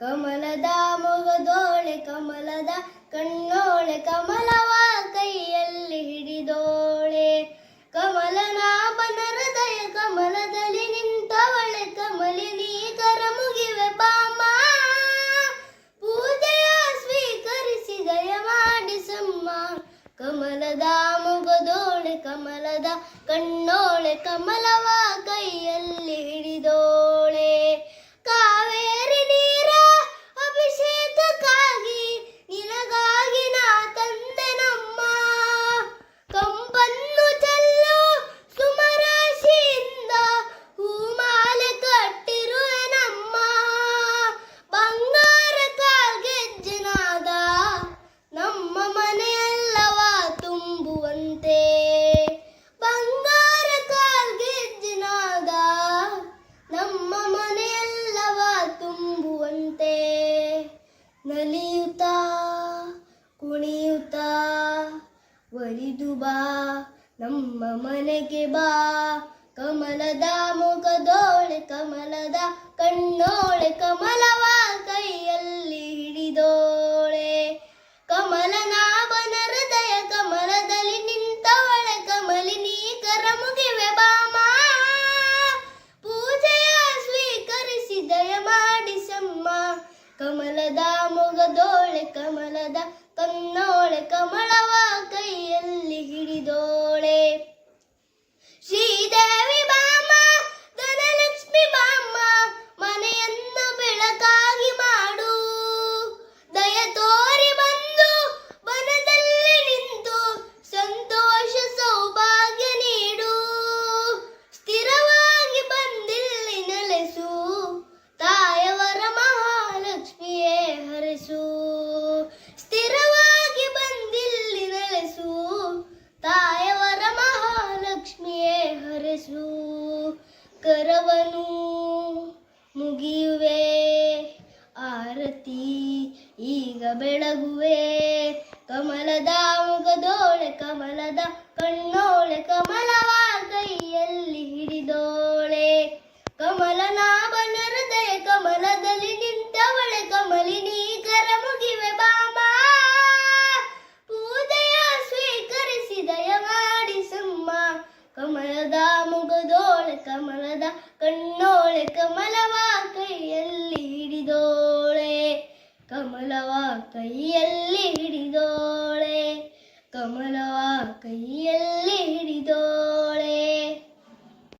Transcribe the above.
ಕಮಲದ ಮೊಗದೋಳೆ, ಕಮಲದ ಕಣ್ಣೋಳೆ, ಕಮಲವ ಕೈಯಲ್ಲಿ ಹಿಡಿದೋಳೆ. ಕಮಲನಾ ಹೃದಯ ಕಮಲದಲ್ಲಿ ನಿಂತವಳೆ, ಕಮಲಿನಿ ಕರ ಮುಗಿವೆ ಪಾಮ. ಪೂಜೆಯ ಸ್ವೀಕರಿಸಿ ದಯ ಮಾಡಿಸಮ್ಮ ಕಮಲದ ಮೊಗದೋಳೆ, ಕಮಲದ ಕಣ್ಣೋಳೆ, ಕಮಲವ ನಲಿಯುತ್ತಾ ಕುಣಿಯುತ ಒಲಿದು ಬಾ ನಮ್ಮ ಮನೆಗೆ ಬಾ. ಕಮಲದ ಮುಖದೋಳೆ ಕಮಲದ ಕಣ್ಣೋಳೆ ಕಮಲವ ಕಮಲದ ಮೊಗದೋಳೆ ಕಮಲದ ಕನ್ನೋಳೆ ಕಮಲವ ಕೈಯಲ್ಲಿ ಹಿಡಿದೋಳೆ. ಶ್ರೀದೇವಿ ಕರವನು ಮುಗಿಯುವೆ. ಆರತಿ ಈಗ ಬೆಳಗುವೆ. ಕಮಲದ ಮುಗದೋಳೆ ಕಮಲದ ಕಣ್ಣೋಳೆ ಕಮಲದ ಕಣ್ಣೋಳೆ ಕಮಲವ ಕೈಯಲ್ಲಿ ಹಿಡಿದೋಳೆ. ಕಮಲವ ಕೈಯಲ್ಲಿ ಹಿಡಿದೋಳೆ ಕಮಲವ ಕೈಯಲ್ಲಿ